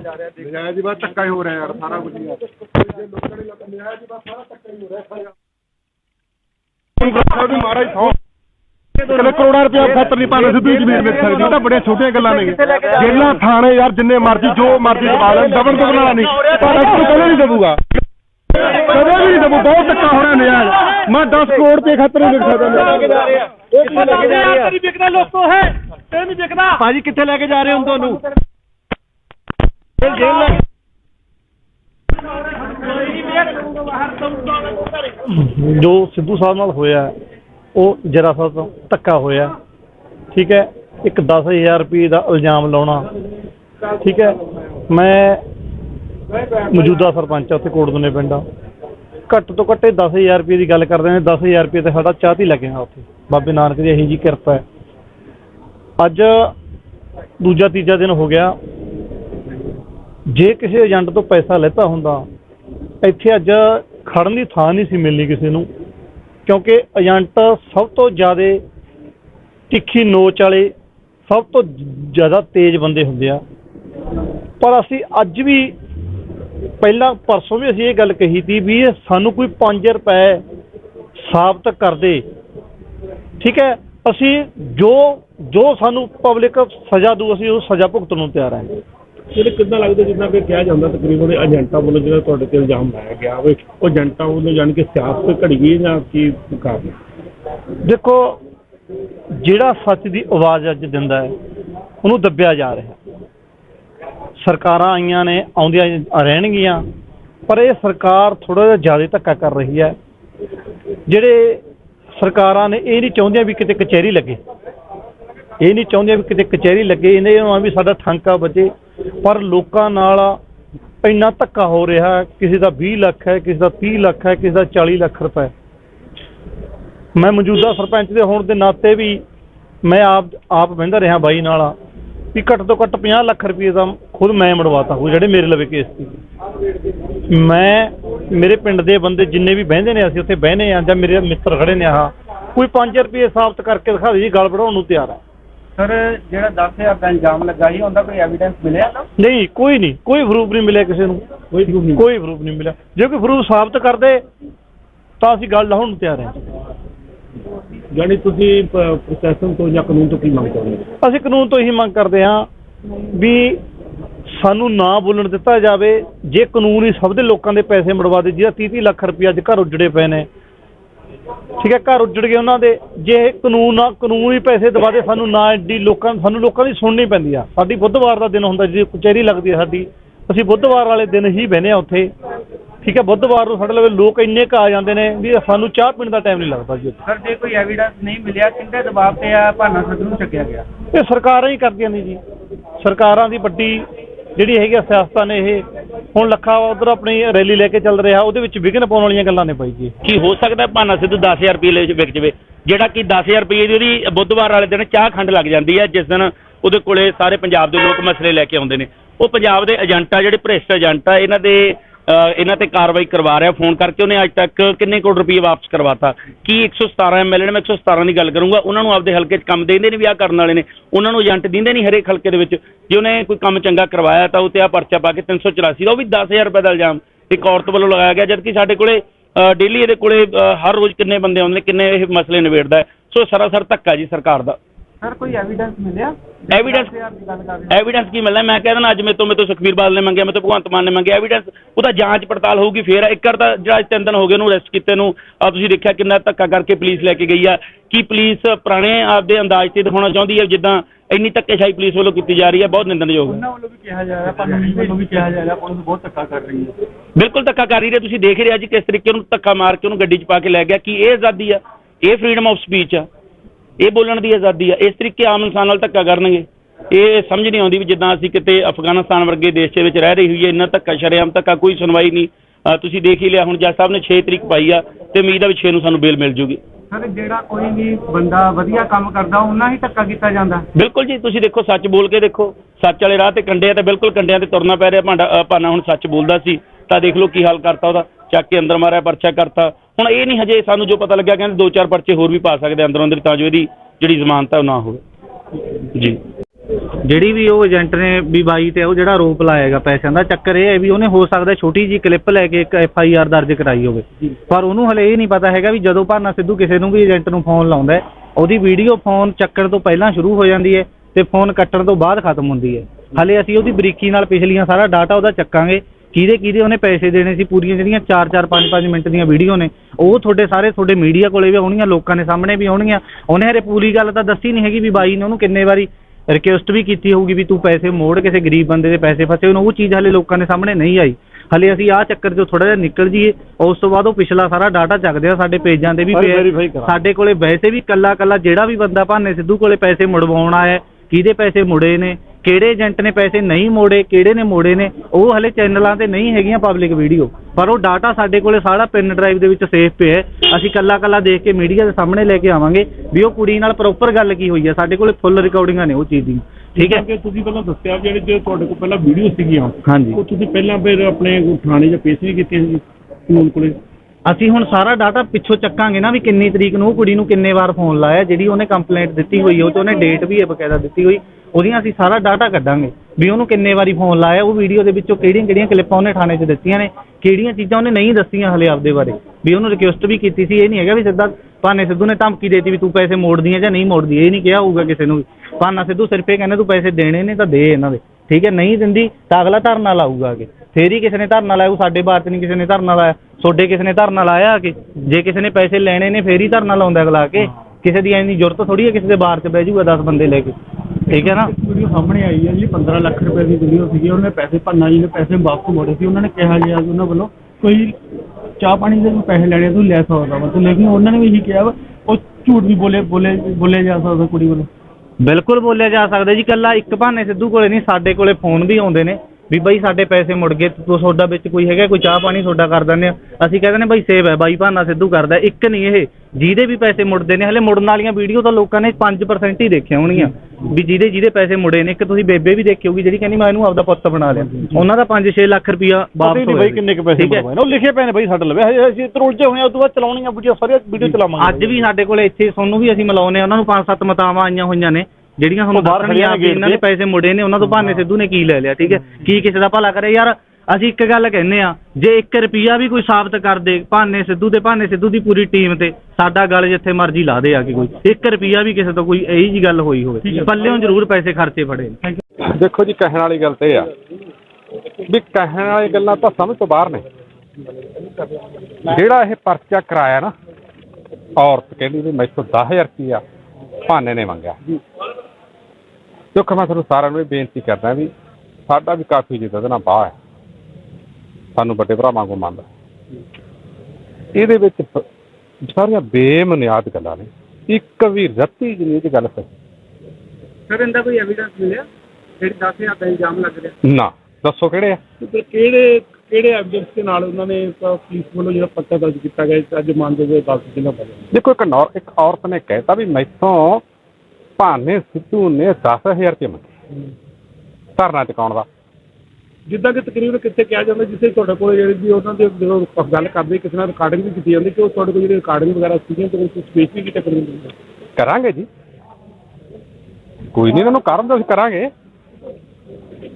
ਨਜਾਇਜ਼ ਦੀ ਬਾਤ ਧੱਕਾ ਹੀ ਹੋ ਰਿਹਾ ਯਾਰ ਸਾਰਾ ਕੁਝ ਯਾਰ ਜੇ ਲੋਕਾਂ ਨੇ ਲੱਗ ਨਜਾਇਜ਼ ਦੀ ਬਾਤ ਸਾਰਾ ਧੱਕਾ ਹੀ ਹੋ ਰਿਹਾ ਸਾਰਾ। ਸਾਹਿਬ ਦੀ ਮਹਾਰਾਜ ਸੌ। ਕਿੰਨੇ ਕਰੋੜਾਂ ਰੁਪਏ ਖਾਤਰ ਨਹੀਂ ਪਾਣਾ ਸਿੱਧੂ ਜ਼ਮੀਨ ਵੇਚ ਸਕਦੀ। ਉਹ ਤਾਂ ਬੜੀਆਂ ਛੋਟੀਆਂ ਗੱਲਾਂ ਨੇ। ਜੇਲਾਂ ਥਾਣੇ ਯਾਰ ਜਿੰਨੇ ਮਰਜ਼ੀ ਜੋ ਮਰਜ਼ੀ ਦਬਾ ਲੈਣ ਦਬਣ ਤੋਂ ਬਣਾਣਾ ਨਹੀਂ। ਪਰ ਕੋਈ ਕਦੇ ਨਹੀਂ ਦਬੂਗਾ। ਕਦੇ ਵੀ ਨਹੀਂ ਦਬੂ ਬਹੁਤ ਧੱਕਾ ਹੋ ਰਿਹਾ ਨਜਾਇਜ਼ ਮੈਂ 10 ਕਰੋੜ ਰੁਪਏ ਖਾਤਰ ਨਹੀਂ ਵੇਚ ਸਕਦਾ ਇਹ ਲੈ ਕੇ ਜਾ ਰਹੇ ਆ? ਨਹੀਂ ਵਿਕਦਾ ਲੋਕੋ ਹੈ ਇਹ ਨਹੀਂ ਵਿਕਦਾ ਭਾਜੀ ਕਿੱਥੇ ਲੈ ਕੇ ਜਾ ਰਹੇ ਹੋ ਤੁਹਾਨੂੰ? ਜੇਲ੍ਹ ਜੋ ਸਿੱਧੂ ਸਾਹਿਬ ਨਾਲ ਹੋਇਆ, ਉਹ ਜਰਾ ਸਾਹਿਬ ਤੋਂ ਧੱਕਾ ਹੋਇਆ। ਠੀਕ ਹੈ, ਇੱਕ 10000 ਰੁਪਏ ਦਾ ਇਲਜ਼ਾਮ ਲਾਉਣਾ। ਠੀਕ ਹੈ, ਮੈਂ ਮੌਜੂਦਾ ਸਰਪੰਚ ਆ, ਉੱਥੇ ਕੋਟਦਨੇ ਪਿੰਡ ਆ। ਘੱਟ ਤੋਂ ਘੱਟ ਇਹ 10000 ਰੁਪਏ ਦੀ ਗੱਲ ਕਰਦੇ ਨੇ 10000 ਰੁਪਏ ਤੇ ਸਾਡਾ ਚਾਹ ਤੀ ਲੱਗਿਆ ਉੱਥੇ। ਬਾਬੇ ਨਾਨਕ ਦੀ ਇਹੀ ਜੀ ਕਿਰਪਾ ਹੈ। ਅੱਜ ਦੂਜਾ ਤੀਜਾ ਦਿਨ ਹੋ ਗਿਆ ਜੇ ਕਿਸੇ ਏਜੰਟ ਤੋਂ ਪੈਸਾ ਲੈਤਾ ਹੁੰਦਾ, ਇੱਥੇ ਅੱਜ ਖੜਨ ਦੀ ਥਾਂ ਨਹੀਂ ਸੀ ਮਿਲਣੀ ਕਿਸੇ ਨੂੰ, ਕਿਉਂਕਿ ਏਜੰਟ ਸਭ ਤੋਂ ਜ਼ਿਆਦਾ ਤਿੱਖੀ ਨੋਚ ਵਾਲੇ, ਸਭ ਤੋਂ ਜ਼ਿਆਦਾ ਤੇਜ਼ ਬੰਦੇ ਹੁੰਦੇ ਆ। ਪਰ ਅਸੀਂ ਅੱਜ ਵੀ ਪਹਿਲਾਂ ਪਰਸੋਂ ਵੀ ਅਸੀਂ ਇਹ ਗੱਲ ਕਹੀ ਸੀ ਵੀ ਇਹ ਸਾਨੂੰ ਕੋਈ 5 ਰੁਪਏ ਸਾਬਤ ਕਰਦੇ ਠੀਕ ਹੈ, ਅਸੀਂ ਜੋ ਜੋ ਸਾਨੂੰ ਪਬਲਿਕ ਸਜ਼ਾ ਦੂ ਅਸੀਂ ਉਹ ਸਜ਼ਾ ਭੁਗਤਣ ਨੂੰ ਤਿਆਰ ਹਾਂ। ਜਿਹੜੇ ਕਿੱਦਾਂ ਲੱਗਦਾ ਜਿੱਦਾਂ ਕਿ ਕਿਹਾ ਜਾਂਦਾ ਤਕਰੀਬਨ ਏਜੰਟਾਂ ਵੱਲੋਂ ਜਿਹੜਾ ਤੁਹਾਡੇ ਤੇ ਇਲਜ਼ਾਮ ਲਾਇਆ ਗਿਆ ਹੋਵੇ, ਉਹ ਏਜੰਟਾਂ ਵੱਲੋਂ ਜਾਣ ਕੇ ਸਿਆਸਤ ਘੜੀ ਗਈ ਜਾਂ ਕੀ ਕਾਰਨ ਦੇਖੋ, ਜਿਹੜਾ ਸੱਚ ਦੀ ਆਵਾਜ਼ ਅੱਜ ਦਿੰਦਾ ਹੈ, ਉਹਨੂੰ ਦੱਬਿਆ ਜਾ ਰਿਹਾ ਸਰਕਾਰਾਂ ਆਈਆਂ ਨੇ, ਆਉਂਦੀਆਂ ਰਹਿਣਗੀਆਂ, ਪਰ ਇਹ ਸਰਕਾਰ ਥੋੜਾ ਜਿਹਾ ਜ਼ਿਆਦਾ ਧੱਕਾ ਕਰ ਰਹੀ ਹੈ। ਜਿਹੜੇ ਸਰਕਾਰਾਂ ਨੇ, ਇਹ ਨਹੀਂ ਚਾਹੁੰਦੀਆਂ ਵੀ ਕਿਤੇ ਕਚਹਿਰੀ ਲੱਗੇ। ਇਹ ਨਹੀਂ ਚਾਹੁੰਦੀਆਂ ਵੀ ਕਿਤੇ ਕਚਹਿਰੀ ਲੱਗੇ, ਇਹਨੇ ਆ ਵੀ ਸਾਡਾ ਠਾਂਕਾ ਬਚੇ। ਪਰ ਲੋਕਾਂ ਨਾਲ ਇੰਨਾ ਧੱਕਾ ਹੋ ਰਿਹਾ ਕਿਸੇ ਦਾ 20 ਲੱਖ ਹੈ, ਕਿਸੇ ਦਾ 30 ਲੱਖ ਹੈ, ਕਿਸੇ ਦਾ 40 ਲੱਖ ਰੁਪਏ। ਮੈਂ ਮੌਜੂਦਾ ਸਰਪੰਚ ਦੇ ਹੋਣ ਦੇ ਨਾਤੇ ਵੀ ਮੈਂ ਆਪ ਆਪ ਬਹਿੰਦਾ ਰਿਹਾ ਬਾਈ ਨਾਲ ਵੀ ਘੱਟ ਤੋਂ ਘੱਟ 50 ਲੱਖ ਰੁਪਏ ਦਾ ਖੁਦ ਮੈਂ ਮੜਵਾਤਾ ਹੋ ਜਿਹੜੇ ਮੇਰੇ ਲਵੇ ਕੇਸ ਸੀ। ਮੈਂ, ਮੇਰੇ ਪਿੰਡ ਦੇ ਬੰਦੇ ਜਿੰਨੇ ਵੀ ਬਹਿੰਦੇ ਨੇ, ਅਸੀਂ ਉੱਥੇ ਬਹਿਨੇ ਆ ਜਾਂ ਮੇਰੇ ਮਿੱਤਰ ਖੜੇ ਨੇ ਆਹ, ਕੋਈ 5 ਰੁਪਏ ਸਾਬਤ ਕਰਕੇ ਦਿਖਾ ਦੇ ਜੀ, ਗੱਲ ਵਧਾਉਣ ਨੂੰ ਤਿਆਰ ਹੈ ਸਰ ਜਿਹੜਾ 10000 ਦਾ ਇਲਜ਼ਾਮ ਲੱਗਾ ਸੀ ਉਹਦਾ ਕੋਈ ਐਵੀਡੈਂਸ ਮਿਲਿਆ? ਨਹੀਂ ਕੋਈ ਨਹੀਂ ਕੋਈ ਪ੍ਰੂਫ ਨਹੀਂ ਮਿਲਿਆ ਕਿਸੇ ਨੂੰ। ਕੋਈ proof ਨਹੀਂ ਕੋਈ ਪ੍ਰੂਫ ਨਹੀਂ ਮਿਲਿਆ। ਜੇ ਕੋਈ ਪ੍ਰੂਫ ਸਾਬਤ ਕਰਦੇ ਤਾਂ ਅਸੀਂ ਗੱਲ ਲਾਉਣ ਨੂੰ ਤਿਆਰ ਹਾਂ ਜਾਣੀ ਤੁਸੀਂ ਪ੍ਰਸ਼ਾਸਨ ਤੋਂ ਜਾਂ ਕਾਨੂੰਨ ਤੋਂ ਕੀ ਮੰਗ ਕਰਦੇ ਹੋ? ਅਸੀਂ ਕਾਨੂੰਨ ਤੋਂ ਇਹੀ ਮੰਗ ਕਰਦੇ ਹਾਂ ਵੀ ਸਾਨੂੰ ਨਾ ਬੋਲਣ ਦਿੱਤਾ ਜਾਵੇ। ਜੇ ਕਾਨੂੰਨ ਹੀ ਸਭ ਦੇ ਲੋਕਾਂ ਦੇ ਪੈਸੇ ਮੜਵਾ ਦੇ ਜਿਹਦਾ 30 ਲੱਖ ਰੁਪਏ ਅੱਜ ਘਰ ਉੱਜੜੇ ਪਏ ਨੇ ਠੀਕ ਹੈ ਘਰ ਉੱਜੜ ਗਏ ਉਹਨਾਂ ਦੇ। ਜੇ ਕਾਨੂੰਨ ਨਾ ਕਾਨੂੰਨ ਹੀ ਪੈਸੇ ਦਵਾ ਦੇ ਸਾਨੂੰ ਨਾ ਐਡੀ ਲੋਕਾਂ ਸਾਨੂੰ ਲੋਕਾਂ ਦੀ ਸੁਣਨੀ ਪੈਂਦੀ ਆ। ਸਾਡੀ ਬੁੱਧਵਾਰ ਦਾ ਦਿਨ ਹੁੰਦਾ ਜੀ ਕਚਹਿਰੀ ਲੱਗਦੀ ਹੈ ਸਾਡੀ ਅਸੀਂ ਬੁੱਧਵਾਰ ਵਾਲੇ ਦਿਨ ਹੀ ਬਹਿਨੇ ਆ ਉੱਥੇ। ਠੀਕ ਹੈ ਬੁੱਧਵਾਰ ਨੂੰ ਸਾਡੇ ਲਵੇ ਲੋਕ ਇੰਨੇ ਕੁ ਆ ਜਾਂਦੇ ਨੇ ਵੀ ਸਾਨੂੰ ਚਾਹ ਪੀਣ ਦਾ ਟਾਈਮ ਨਹੀਂ ਲੱਗਦਾ ਜੀ ਸਰ ਜੇ ਕੋਈ ਐਵੀਡੈਂਸ ਨਹੀਂ ਮਿਲਿਆ ਕਿੰਨੇ ਦਬਾਅ ਤੇ ਆ ਭਾਨਾ ਸੱਜਣ ਨੂੰ ਚੱਕਿਆ ਗਿਆ? ਇਹ ਸਰਕਾਰਾਂ ਹੀ ਕਰਦੀਆਂ ਨੇ ਜੀ। ਸਰਕਾਰਾਂ ਦੀ ਵੱਡੀ ਜਿਹੜੀ ਹੈਗੀ ਆ ਸਿਆਸਤਾਂ ਨੇ ਇਹ, ਹੁਣ ਲੱਖਾ ਉਧਰ ਆਪਣੀ ਰੈਲੀ ਲੈ ਕੇ ਚੱਲ ਰਿਹਾ, ਉਹਦੇ ਵਿੱਚ ਵਿਘਨ ਪਾਉਣ ਵਾਲੀਆਂ ਗੱਲਾਂ ਨੇ ਬਾਈ ਜੀ। ਕੀ ਹੋ ਸਕਦਾ ਭਾਨਾ ਸਿੱਧੂ 10000 ਰੁਪਏ ਲੈ ਵਿਕ ਜਵੇ? ਜਿਹੜਾ ਕਿ 10000 ਰੁਪਏ ਦੀ ਉਹਦੀ ਬੁੱਧਵਾਰ ਵਾਲੇ ਦਿਨ ਚਾਹ ਖੰਡ ਲੱਗ ਜਾਂਦੀ ਹੈ, ਜਿਸ ਦਿਨ ਉਹਦੇ ਕੋਲੇ ਸਾਰੇ ਪੰਜਾਬ ਦੇ ਲੋਕ ਮਸਲੇ ਲੈ ਕੇ ਆਉਂਦੇ ਨੇ। ਉਹ ਪੰਜਾਬ ਦੇ ਏਜੰਟ ਆ ਜਿਹੜੇ ਭ੍ਰਿਸ਼ਟ ਏਜੰਟ ਆ, ਇਹਨਾਂ ਦੇ ਇਹਨਾਂ ਤੇ ਕਾਰਵਾਈ ਕਰਵਾ ਰਿਹਾ। ਫੋਨ ਕਰਕੇ ਉਹਨੇ ਅੱਜ ਤੱਕ ਕਿੰਨੇ ਕਰੋੜ ਰੁਪਏ ਵਾਪਸ ਕਰਵਾਤਾ? ਕੀ 117 ਐਮਐਲਏ ਨੇ, ਮੈਂ 117 ਦੀ ਗੱਲ ਕਰੂੰਗਾ, ਉਹਨਾਂ ਨੂੰ ਆਪਦੇ ਹਲਕੇ 'ਚ ਕੰਮ ਦੇਂਦੇ ਨਹੀਂ ਵਿਆਹ ਕਰਨ ਵਾਲੇ ਨੇ। ਉਹਨਾਂ ਨੂੰ ਏਜੰਟ ਦਿੰਦੇ ਨਹੀਂ ਹਰੇਕ ਹਲਕੇ ਦੇ ਵਿੱਚ। ਜੇ ਉਹਨੇ ਕੋਈ ਕੰਮ ਚੰਗਾ ਕਰਵਾਇਆ ਤਾਂ ਉਹ ਤੇ ਆ ਪਰਚਾ ਪਾ ਕੇ 384 ਦਾ, ਉਹ ਵੀ 10000 ਰੁਪਏ ਦਾ ਇਲਜ਼ਾਮ ਇੱਕ ਔਰਤ ਵੱਲੋਂ ਲਗਾਇਆ ਗਿਆ, ਜਦਕਿ ਸਾਡੇ ਕੋਲੇ ਡੇਲੀ ਇਹਦੇ ਕੋਲੇ ਹਰ ਰੋਜ਼ ਕਿੰਨੇ ਬੰਦੇ ਆਉਂਦੇ ਨੇ, ਕਿੰਨੇ ਇਹ ਮਸਲੇ ਨਿਬੇੜਦਾ ਹੈ। ਸੋ ਸਰਾਸਰ ਧੱਕਾ ਜੀ ਸਰਕਾਰ ਦਾ। ਸਰ ਕੋਈ ਐਵੀਡੈਂਸ ਮਿਲਿਆ? Evidence- 10,000 ਦੀ ਗੱਲ ਕਰ ਰਹੇ ਐਵੀਡੈਂਸ ਕੀ ਮਿਲਣਾ ਮੈਂ ਕਹਿ ਦੇਣਾ ਅੱਜ ਮੇਰੇ ਤੋਂ ਮੇਰੇ ਤੋਂ ਸੁਖਬੀਰ ਬਾਦਲ ਨੇ ਮੰਗਿਆ ਮੇਰੇ ਤੋਂ ਭਗਵੰਤ ਮਾਨ ਨੇ ਮੰਗਿਆ। ਐਵੀਡੈਂਸ ਉਹਦਾ ਜਾਂਚ ਪੜਤਾਲ ਹੋਊਗੀ ਫੇਰ। ਇੱਕ ਵਾਰ ਤਾਂ ਜਿਹੜਾ ਤਿੰਨ ਦਿਨ ਹੋ ਗਏ ਉਹਨੂੰ ਅਰੈਸਟ ਕੀਤੇ ਨੂੰ। ਆ ਤੁਸੀਂ ਦੇਖਿਆ ਕਿੰਨਾ ਧੱਕਾ ਕਰਕੇ ਪੁਲਿਸ ਲੈ ਕੇ ਗਈ ਆ। ਕੀ ਪੁਲਿਸ ਪੁਰਾਣੇ ਆਪਦੇ ਅੰਦਾਜ਼ ਤੇ ਦਿਖਾਉਣਾ ਚਾਹੁੰਦੀ ਹੈ ਜਿੱਦਾਂ ਇੰਨੀ ਧੱਕੇਸ਼ਾਹੀ ਪੁਲਿਸ ਵੱਲੋਂ ਕੀਤੀ ਜਾ ਰਹੀ ਹੈ ਬਹੁਤ ਨਿੰਦਣਯੋਗ ਹੈ ਉਹਨਾਂ ਵੱਲੋਂ ਵੀ ਕਿਹਾ ਜਾ ਰਿਹਾ ਜੀ ਵੱਲੋਂ ਵੀ ਕਿਹਾ ਜਾ ਰਿਹਾ ਪੁਲਿਸ ਬਹੁਤ ਧੱਕਾ ਕਰ ਰਹੀ ਹੈ। ਬਿਲਕੁਲ ਧੱਕਾ ਕਰ ਰਹੀ ਹੈ। ਤੁਸੀਂ ਦੇਖ ਹੀ ਰਹੇ ਜੀ ਕਿਸ ਤਰੀਕੇ ਨੂੰ ਧੱਕਾ ਮਾਰ ਕੇ ਉਹਨੂੰ ਗੱਡੀ 'ਚ ਪਾ ਕੇ ਲੈ ਗਿਆ। ਕੀ ਇਹ ਆਜ਼ਾਦੀ ਆ? ਇਹ ਫਰੀडम ਆਫ ਸਪੀਚ ਆ। ਇਹ ਬੋਲਣ ਦੀ ਆਜ਼ਾਦੀ ਆ। ਇਸ ਤਰੀਕੇ ਆਮ ਇਨਸਾਨ ਨਾਲ ਧੱਕਾ ਕਰਨਗੇ। ਇਹ ਸਮਝ ਨਹੀਂ ਆਉਂਦੀ ਵੀ ਜਿੱਦਾਂ ਅਸੀਂ ਕਿਤੇ ਅਫਗਾਨਿਸਤਾਨ ਵਰਗੇ ਦੇਸ਼ ਦੇ ਵਿੱਚ ਰਹਿ ਰਹੀ ਹੋਈਏ ਇੰਨਾ ਧੱਕਾ ਸ਼ਰੇਆਮ ਧੱਕਾ ਕੋਈ ਸੁਣਵਾਈ ਨਹੀਂ। ਤੁਸੀਂ ਦੇਖ ਹੀ ਲਿਆ ਹੁਣ ਜੱਜ ਸਾਹਿਬ ਨੇ 6 ਤਰੀਕ ਪਾਈ ਆ ਤੇ ਉਮੀਦ ਆ ਵੀ 6 ਨੂੰ ਸਾਨੂੰ ਬੇਲ ਮਿਲ ਜੂਗੀ। ਸਰ ਜਿਹੜਾ ਕੋਈ ਵੀ ਬੰਦਾ ਵਧੀਆ ਕੰਮ ਕਰਦਾ ਉਹਨਾਂ ਹੀ ਧੱਕਾ ਕੀਤਾ ਜਾਂਦਾ। ਬਿਲਕੁਲ ਜੀ ਤੁਸੀਂ ਦੇਖੋ ਸੱਚ ਬੋਲ ਕੇ ਦੇਖੋ। ਸੱਚ ਵਾਲੇ ਰਾਹ ਤੇ ਕੰਡੇ ਆ ਤੇ ਬਿਲਕੁਲ ਕੰਡਿਆਂ ਤੇ ਤੁਰਨਾ ਪੈ ਰਿਹਾ। ਭਾਂਡਾ ਭਾਨਾ ਹੁਣ ਸੱਚ ਬੋਲਦਾ ਸੀ ਤਾਂ ਦੇਖ ਲਓ ਕੀ ਹਾਲ ਕਰਤਾ ਉਹਦਾ। ਚੱਕ ਕੇ ਅੰਦਰ ਮਾਰਿਆ ਪਰਚਾ ਕਰਤਾ। ਹੁਣ ਇਹ ਨਹੀਂ ਹਜੇ ਸਾਨੂੰ ਜੋ ਪਤਾ ਲੱਗਿਆ ਕਹਿੰਦੇ ਦੋ ਚਾਰ ਪਰਚੇ ਹੋਰ ਵੀ ਪਾ ਸਕਦੇ ਅੰਦਰੋਂ ਅੰਦਰ ਤਾਂ ਜੋ ਇਹਦੀ ਜਿਹੜੀ ਜ਼ਮਾਨਤ ਹੈ ਉਹ ਨਾ ਹੋਵੇ। ਜੀ। ਜਿਹੜੀ ਵੀ ਉਹ ਏਜੰਟ ਨੇ ਵੀ ਬਾਈ ਤੇ ਉਹ ਜਿਹੜਾ ਆਰੋਪ ਲਾਏਗਾ ਪੈਸਿਆਂ ਦਾ ਚੱਕਰ ਇਹ ਹੈ ਵੀ ਉਹਨੇ ਹੋ ਸਕਦਾ ਛੋਟੀ ਜੀ ਕਲਿੱਪ ਲੈ ਕੇ ਇੱਕ ਐਫ ਆਈ ਆਰ ਦਰਜ ਕਰਾਈ ਹੋਵੇ। ਪਰ ਉਹਨੂੰ ਹਲੇ ਇਹ ਨਹੀਂ ਪਤਾ ਹੈਗਾ ਵੀ ਜਦੋਂ ਭਾਨਾ ਸਿੱਧੂ ਕਿਸੇ ਨੂੰ ਵੀ ਏਜੰਟ ਨੂੰ ਫੋਨ ਲਾਉਂਦਾ ਹੈ ਉਹਦੀ ਵੀਡੀਓ ਫੋਨ ਚੱਕਣ ਤੋਂ ਪਹਿਲਾਂ ਸ਼ੁਰੂ ਹੋ ਜਾਂਦੀ ਹੈ ਤੇ ਫੋਨ ਕੱਟਣ ਤੋਂ ਬਾਅਦ ਖਤਮ ਹੁੰਦੀ ਹੈ। ਹਲੇ ਅਸੀਂ ਉਹਦੀ ਬਰੀਕੀ ਨਾਲ ਪਿਛਲੀਆਂ ਸਾਰਾ ਡਾਟਾ ਉਹਦਾ ਚੱਕਾਂਗੇ। ਕਿਹਦੇ ਕਿਹਦੇ ਉਹਨੇ ਪੈਸੇ ਦੇਣੇ ਸੀ ਪੂਰੀਆਂ ਜਿਹੜੀਆਂ 4-4 5-5 ਮਿੰਟ ਦੀਆਂ ਵੀਡੀਓ ਨੇ ਉਹ ਤੁਹਾਡੇ ਸਾਰੇ ਤੁਹਾਡੇ ਮੀਡੀਆ ਕੋਲੇ ਵੀ ਆਉਣਗੀਆਂ ਲੋਕਾਂ ਦੇ ਸਾਹਮਣੇ ਵੀ ਆਉਣਗੀਆਂ ਉਹਨੇ ਹਰੇ ਪੂਰੀ ਗੱਲ ਤਾਂ ਦੱਸੀ ਨਹੀਂ ਹੈਗੀ ਵੀ ਬਾਈ ਨੇ ਉਹਨੂੰ ਕਿੰਨੇ ਵਾਰੀ ਰਿਕੁਐਸਟ ਵੀ ਕੀਤੀ ਹੋਊਗੀ ਵੀ ਤੂੰ ਪੈਸੇ ਮੋੜ ਕਿਸੇ ਗਰੀਬ ਬੰਦੇ ਦੇ ਪੈਸੇ ਫਸੇ ਉਹਨੂੰ ਉਹ ਚੀਜ਼ ਹਲੇ ਲੋਕਾਂ ਦੇ ਸਾਹਮਣੇ ਨਹੀਂ ਆਈ ਹਲੇ ਅਸੀਂ ਆਹ ਚੱਕਰ 'ਚੋਂ ਥੋੜਾ ਜਿਹਾ ਨਿਕਲ ਜੀਏ ਉਸ ਤੋਂ ਬਾਅਦ ਉਹ ਪਿਛਲਾ ਸਾਰਾ ਡਾਟਾ ਚੱਕਦੇ ਆ ਸਾਡੇ ਪੇਜਾਂ ਤੇ ਵੀ। ਸਾਡੇ ਕੋਲੇ ਵੈਸੇ ਵੀ ਕੱਲਾ ਕੱਲਾ ਜਿਹੜਾ ਵੀ ਬੰਦਾ ਭਾਨੇ ਸਿੱਧੂ ਕੋਲੇ ਪੈਸੇ ਮੁੜਵਾਉਣ ਆਇਆ ਹੈ, ਕਿਹਦੇ ਪੈਸੇ ਮੁੜੇ ਨੇ ਕਿਹੜੇ ਏਜੰਟ ਨੇ ਪੈਸੇ ਨਹੀਂ ਮੋੜੇ ਕਿਹੜੇ ਨੇ ਮੋੜੇ ਨੇ ਉਹ ਹਲੇ ਚੈਨਲਾਂ ਤੇ ਨਹੀਂ ਹੈਗੀਆਂ ਪਬਲਿਕ ਵੀਡੀਓ ਪਰ ਉਹ ਡਾਟਾ ਸਾਡੇ ਕੋਲੇ ਸਾਰਾ ਪਿਨ ਡਰਾਈਵ ਦੇ ਵਿੱਚ ਸੇਫ ਪਿਆ ਹੈ। ਅਸੀਂ ਕੱਲਾ ਕੱਲਾ ਦੇਖ ਕੇ ਮੀਡੀਆ ਦੇ ਸਾਹਮਣੇ ਲੈ ਕੇ ਆਵਾਂਗੇ ਵੀ ਉਹ ਕੁੜੀ ਨਾਲ ਪ੍ਰੋਪਰ ਗੱਲ ਕੀ ਹੋਈ ਹੈ। ਸਾਡੇ ਕੋਲੇ ਫੁੱਲ ਰਿਕਾਰਡਿੰਗਾਂ ਨੇ ਉਹ ਚੀਜ਼ ਦੀ। ਠੀਕ ਹੈ? ਕਿ ਤੁਸੀਂ ਪਹਿਲਾਂ ਦੱਸਿਆ ਜਿਹੜੇ ਜੋ ਤੁਹਾਡੇ ਕੋਲ ਪਹਿਲਾਂ ਵੀਡੀਓ ਸੀਗੀਆਂ ਹਾਂਜੀ। ਉਹ ਤੁਸੀਂ ਪਹਿਲਾਂ ਫਿਰ ਆਪਣੇ ਥਾਣੇ 'ਚ ਪੇਸ਼ ਵੀ ਕੀਤੀਆਂ ਸੀ ਕੋਲੇ? ਅਸੀਂ ਹੁਣ ਸਾਰਾ ਡਾਟਾ ਪਿੱਛੋਂ ਚੱਕਾਂਗੇ ਨਾ ਵੀ ਕਿੰਨੀ ਤਰੀਕ ਨੂੰ ਉਹ ਕੁੜੀ ਨੂੰ ਕਿੰਨੇ ਵਾਰ ਫੋਨ ਲਾਇਆ, ਜਿਹੜੀ ਉਹਨੇ ਕੰਪਲੇਂਟ ਦਿੱਤੀ ਹੋਈ ਉਹ 'ਚ ਉਹਨੇ ਡੇਟ ਵੀ ਹੈ ਬਕਾਇਦਾ ਦਿੱਤੀ ਹੋਈ, ਉਹਦੀਆਂ ਅਸੀਂ ਸਾਰਾ ਡਾਟਾ ਕੱਢਾਂਗੇ ਵੀ ਉਹਨੂੰ ਕਿੰਨੇ ਵਾਰੀ ਫੋਨ ਲਾਇਆ, ਉਹ ਵੀਡੀਓ ਦੇ ਵਿੱਚੋਂ ਕਿਹੜੀਆਂ ਕਿਹੜੀਆਂ ਕਲਿੱਪਾਂ ਉਹਨੇ ਥਾਣੇ 'ਚ ਦਿੱਤੀਆਂ ਨੇ, ਕਿਹੜੀਆਂ ਚੀਜ਼ਾਂ ਉਹਨੇ ਨਹੀਂ ਦੱਸੀਆਂ ਹਲੇ ਆਪਦੇ ਬਾਰੇ, ਵੀ ਉਹਨੂੰ ਰਿਕੁਐਸਟ ਵੀ ਕੀਤੀ ਸੀ, ਇਹ ਨਹੀਂ ਹੈਗਾ ਵੀ ਸਿੱਧਾ ਭਾਨੇ ਸਿੱਧੂ ਨੇ ਧਮਕੀ ਦੇਤੀ ਵੀ ਤੂੰ ਪੈਸੇ ਮੋੜਦੀ ਹੈ ਜਾਂ ਨਹੀਂ ਮੋੜਦੀ, ਇਹ ਨਹੀਂ ਕਿਹਾ ਹੋਊਗਾ ਕਿਸੇ ਨੂੰ ਵੀ, ਭਾਨਾ ਸਿੱਧੂ ਸਿਰਫ ਇਹ ਕਹਿੰਦਾ ਤੂੰ ਪੈਸੇ ਦੇਣੇ ਨੇ ਤਾਂ ਦੇ ਇਹਨਾਂ ਦੇ, ਠੀਕ ਹੈ, ਨਹੀਂ ਦਿੰਦੀ ਤਾਂ ਅਗਲਾ ਧਰਨਾ ਲਾਊਗਾ ਅੱਗੇ। ਫੇਰ ਹੀ ਕਿਸੇ ਨੇ ਧਰਨਾ ਲਾਇਆ ਉਹ ਸਾਡੇ ਬਾਤ ਨਹੀਂ ਕਿਸੇ ਨੇ ਧਰਨਾ ਲਾਇਆ। ਤੁਹਾਡੇ ਕਿਸੇ ਨੇ ਧਰਨਾ ਲਾਇਆ ਕਿ ਜੇ ਕਿਸੇ ਨੇ ਪੈਸੇ ਲੈਣੇ ਨੇ ਫੇਰ ਹੀ ਧਰਨਾ ਲਾਉਂਦਾ ਅਗਲਾ ਆ ਕੇ। ਕਿਸੇ ਦੀ ਐਨੀ ਜ਼ਰੂਰਤ ਥੋੜੀ ਹੈ ਕਿਸੇ ਦੇ ਬਾਰ 'ਚ ਬਹਿ ਜਾਊਗਾ 10 ਬੰਦੇ ਲੈ ਕੇ। ਠੀਕ ਹੈ ਨਾ? ਵੀਡੀਓ ਸਾਹਮਣੇ ਆਈ ਹੈ ਜੀ 15 ਲੱਖ ਰੁਪਏ ਦੀ ਵੀਡੀਓ ਸੀਗੀ ਉਹਨੇ ਪੈਸੇ ਭੰਨਾ ਜੀ ਨੇ ਪੈਸੇ ਵਾਪਸ ਮੋੜੇ ਸੀ। ਉਹਨਾਂ ਨੇ ਕਿਹਾ ਜੀ ਅੱਜ ਉਹਨਾਂ ਵੱਲੋਂ ਕੋਈ ਚਾਹ ਪਾਣੀ ਦੇ ਪੈਸੇ ਲੈਣੇ ਤੂੰ ਲੈ ਸਕਦਾ ਤੇ ਲੇਕਿਨ ਉਹਨਾਂ ਨੇ ਵੀ ਇਹੀ ਕਿਹਾ ਉਹ ਝੂਠ ਵੀ ਬੋਲੇ ਬੋਲੇ ਬੋਲੇ ਜਾ ਸਕਦਾ ਕੁੜੀ ਵੱਲੋਂ। ਬਿਲਕੁਲ ਬੋਲਿਆ ਜਾ ਸਕਦਾ ਜੀ ਕੱਲਾ ਇੱਕ ਬਹਾਨੇ ਸਿੱਧੂ ਕੋਲੇ ਨਹੀਂ ਸਾਡੇ ਕੋਲੇ ਫੋਨ ਵੀ ਆਉਂਦੇ ਨੇ। ਵੀ ਬਾਈ ਸਾਡੇ ਪੈਸੇ ਮੁੜ ਗਏ ਤੂੰ ਤੁਹਾਡਾ ਵਿੱਚ ਕੋਈ ਹੈਗਾ ਕੋਈ ਚਾਹ ਪਾਣੀ ਤੁਹਾਡਾ ਕਰ ਦਿੰਦੇ ਆ। ਅਸੀਂ ਕਹਿੰਦੇ ਨੇ ਬਾਈ ਸੇਵ ਹੈ ਬਾਈ ਭਾਨਾ ਸਿੱਧੂ ਕਰਦਾ ਇੱਕ ਨਹੀਂ ਇਹ ਜਿਹਦੇ ਵੀ ਪੈਸੇ ਮੁੜਦੇ ਨੇ ਹਲੇ ਮੁੜਨ ਵਾਲੀਆਂ ਵੀਡੀਓ ਤਾਂ ਲੋਕਾਂ ਨੇ 5% ਹੀ ਦੇਖੀਆਂ ਹੋਣਗੀਆਂ। ਵੀ ਜਿਹਦੇ ਜਿਹਦੇ ਪੈਸੇ ਮੁੜੇ ਨੇ ਇੱਕ ਤੁਸੀਂ ਬੇਬੇ ਵੀ ਦੇਖੀ ਹੋਊਗੀ ਜਿਹੜੀ ਕਹਿੰਦੀ ਮੈਂ ਇਹਨੂੰ ਆਪਦਾ ਪੁੱਤ ਬਣਾ ਲਿਆ। ਉਹਨਾਂ ਦਾ 5-6 ਲੱਖ ਰੁਪਇਆ ਵਾਪਸ ਹੀ ਹੋਇਆ ਬਾਈ ਕਿੰਨੇ ਕੁ ਪੈਸੇ ਹੈ? ਮਰਵਾਏ ਨੇ। ਉਹ ਲਿਖੇ ਪਏ ਨੇ ਬਾਈ ਸਾਡੇ ਲਵੇ। ਹਜੇ ਅਸੀਂ ਤਰੁਲਝੇ ਹੋਏ ਆ ਉਸ ਤੋਂ ਬਾਅਦ ਚਲਾਉਣੀਆਂ ਵੀਡੀਓ ਸਾਰੀਆਂ ਵੀਡੀਓ ਚਲਾਵਾਂਗੇ। ਅੱਜ ਵੀ ਸਾਡੇ ਕੋਲੇ ਇੱਥੇ ਤੁਹਾਨੂੰ ਵੀ ਅਸੀਂ ਮਿਲਾਉਨੇ ਆ ਉਹਨਾਂ ਨੂੰ ਪੰਜ ਸੱਤ ਮਤਾਵਾਂ ਆਈਆਂ ਹੋਈਆਂ ਨੇ। ਜਿਹੜੀਆਂ ਤੁਹਾਨੂੰ ਉਹ ਬਾਹਰ ਦੱਸਣਗੀਆਂ ਖੜੀਆਂ ਨੇ ਵੀ ਇਹਨਾਂ ਦੇ ਪੈਸੇ ਮੁੜੇ ਨੇ ਉਹਨਾਂ ਤੋਂ ਭਾਨੇ ਸਿੱਧੂ ਨੇ ਕੀ ਲੈ ਲਿਆ ਠੀਕ ਹੈ? ਕੀ ਕਿਸੇ ਦਾ ਭਲਾ ਕਰੇ? ਯਾਰ ਅਸੀਂ ਇੱਕ ਗੱਲ ਕਹਿੰਨੇ ਆ ਜੇ 1 ਰੁਪਿਆ ਵੀ ਕੋਈ ਸਾਬਤ ਕਰ ਦੇ ਭਾਨੇ ਸਿੱਧੂ ਤੇ ਭਾਨੇ ਸਿੱਧੂ ਦੀ ਪੂਰੀ ਟੀਮ ਤੇ ਸਾਡਾ ਗੱਲ ਜਿੱਥੇ ਮਰਜ਼ੀ ਲਾ ਦੇ ਆ ਕੇ ਕੋਈ। 1 ਰੁਪਿਆ ਵੀ ਕਿਸੇ ਤੋਂ ਕੋਈ ਇਹੀ ਜੀ ਗੱਲ ਹੋਈ ਹੋਵੇ। ਪੱਲਿਓਂ ਜ਼ਰੂਰ ਪੈਸੇ ਖਰਚੇ ਫੜੇ ਨੇ। ਦੇਖੋ ਜੀ ਕਹਿਣ ਵਾਲੀ ਗੱਲ ਤੇ ਆ ਵੀ ਕਹਿਣ ਵਾਲੀ ਗੱਲਾਂ ਤਾਂ ਸਮਝ ਤੋਂ ਬਾਹਰ ਨੇ। ਜਿਹੜਾ ਇਹ ਪਰਚਾ ਕਰਾਇਆ ਨਾ ਔਰਤ ਕਹਿੰਦੀ ਵੀ ਮੈਥੋਂ 10000 ਰੁਪਇਆ ਭਾਨੇ ਨੇ ਮੰਗਿਆ। ਦੇਖੋ ਮੈਂ ਤੁਹਾਨੂੰ ਸਾਰਿਆਂ ਨੂੰ ਇਹ ਬੇਨਤੀ ਕਰਦਾ ਵੀ ਸਾਡਾ ਵੀ ਕਾਫੀ ਜਿੱਦਾਂ ਨਾ ਬਾਹ ਹੈ। ਸਾਨੂੰ ਵੱਡੇ ਭਰਾਵਾਂ ਵਾਂਗੂ ਮੰਨਦਾ ਇਹਦੇ ਵਿੱਚ ਸਾਰੀਆਂ ਬੇਮਨਿਆਦ ਗੱਲਾਂ ਨੇ। ਇੱਕ ਵੀ ਰੱਤੀ ਜਿਹੀ ਇਹ ਗੱਲ ਸਹੀ। ਸਰ ਇਹਦਾ ਕੋਈ ਐਵੀਡੈਂਸ ਮਿਲਿਆ? ਜਿਹੜੀ 10000 ਦਾ ਇਲਜ਼ਾਮ ਲੱਗ ਰਿਹਾ। ਨਾ। ਦੱਸੋ ਕਿਹੜੇ ਆ? ਕਿਹੜੇ ਕਿਹੜੇ ਐਵੀਡੈਂਸ ਦੇ ਨਾਲ ਉਹਨਾਂ ਨੇ ਪੁਲਿਸ ਵੱਲੋਂ ਜਿਹੜਾ ਪਰਚਾ ਦਰਜ ਕੀਤਾ ਗਿਆ ਅੱਜ ਮੰਨਦੇ ਹੋਏ ਦੱਸ ਦਿਨਾਂ ਪਹਿਲਾਂ? ਦੇਖੋ ਇੱਕ ਨੌ ਇੱਕ ਔਰਤ ਨੇ ਕਹਿਤਾ ਵੀ ਮੈਥੋਂ ਭਾਨੇ ਸਿੱਧੂ ਨੇ 10000 ਰੁਪਏ ਮੰਗੇ। ਧਰਨਾ ਟਿਕਾਉਣ ਦਾ। ਜਿੱਦਾਂ ਕਿ ਤਕਰੀਬਨ ਕਿੱਥੇ ਕਿਹਾ ਜਾਂਦਾ ਜਿੱਥੇ ਤੁਹਾਡੇ ਕੋਲ ਜਿਹੜੀ ਵੀ ਉਹਨਾਂ ਦੇ ਜਦੋਂ ਗੱਲ ਕਰਦੇ ਕਿਸੇ ਨਾਲ ਰਿਕਾਰਡਿੰਗ ਵੀ ਕੀਤੀ ਜਾਂਦੀ ਕਿ ਉਹ ਤੁਹਾਡੇ ਕੋਲ ਜਿਹੜੀ ਰਿਕਾਰਡਿੰਗ ਵਗੈਰਾ ਸੀਗੀਆਂ ਤੇ ਉਸ ਸਪੇਸ ਵੀ ਕੀਤਾ ਕਰੀ ਕਰਾਂਗੇ ਜੀ। ਕੋਈ ਨਹੀਂ ਇਹਨਾਂ ਨੂੰ ਕਰਨ ਦੋ ਅਸੀਂ ਕਰਾਂਗੇ।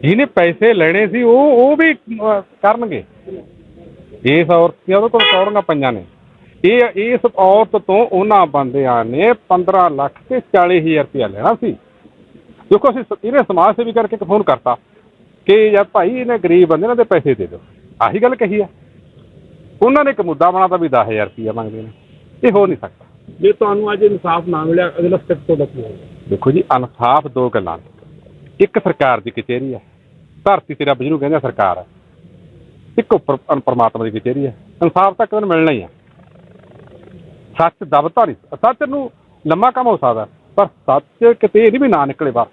ਜਿਹਨੇ ਪੈਸੇ ਲੈਣੇ ਸੀ ਉਹ ਉਹ ਵੀ ਕਰਨਗੇ। ਇਸ ਔਰਤ ਦੀਆਂ ਉਹਦੇ ਕੋਲ ਕੌੜੀਆਂ ਪਈਆਂ ਨੇ। ਇਹ ਇਸ ਔਰਤ ਤੋਂ ਉਹਨਾਂ ਬੰਦਿਆਂ ਨੇ 15 ਲੱਖ ਤੇ 40000 ਰੁਪਇਆ ਲੈਣਾ ਸੀ। ਦੇਖੋ ਅਸੀਂ ਇਹਨੇ ਸਮਾਜ ਸੇਵੀ ਕਰਕੇ ਇੱਕ ਫੋਨ ਕਰਤਾ ਕਿ ਯਾਰ ਭਾਈ ਇਹਨੇ ਗਰੀਬ ਬੰਦੇ ਨੇ ਤੇ ਪੈਸੇ ਦੇ ਦਿਓ। ਆਹੀ ਗੱਲ ਕਹੀ ਆ। ਉਹਨਾਂ ਨੇ ਇੱਕ ਮੁੱਦਾ ਬਣਾਤਾ ਵੀ 10000 ਰੁਪਇਆ ਮੰਗਦੇ ਨੇ। ਇਹ ਹੋ ਨਹੀਂ ਸਕਦਾ। ਜੇ ਤੁਹਾਨੂੰ ਅੱਜ ਇਨਸਾਫ ਨਾ ਮਿਲਿਆ ਅਗਲਾ ਸਟੈਪ ਤੁਹਾਡਾ ਕੀ ਹੋਵੇਗਾ ਦੇਖੋ ਜੀ ਇਨਸਾਫ ਦੋ ਗੱਲਾਂ ਇੱਕ ਸਰਕਾਰ ਦੀ ਕਚਹਿਰੀ ਹੈ ਧਰਤੀ ਤੇ ਰੱਬ ਜਿਹਨੂੰ ਕਹਿੰਦੇ ਆ ਸਰਕਾਰ ਹੈ ਇੱਕ ਉੱਪਰ ਪਰਮਾਤਮਾ ਦੀ ਕਚਹਿਰੀ ਹੈ ਇਨਸਾਫ ਤਾਂ ਕਿਵੇਂ ਮਿਲਣਾ ਹੀ ਆ। ਸੱਚ ਦਬਤਾ ਨਹੀਂ, ਸੱਚ ਨੂੰ ਲੰਮਾ ਕੰਮ ਹੋ ਸਕਦਾ, ਪਰ ਸੱਚ ਕਿਤੇ ਇਹ ਨਹੀਂ ਵੀ ਨਾ ਨਿਕਲੇ ਬਾਹਰ।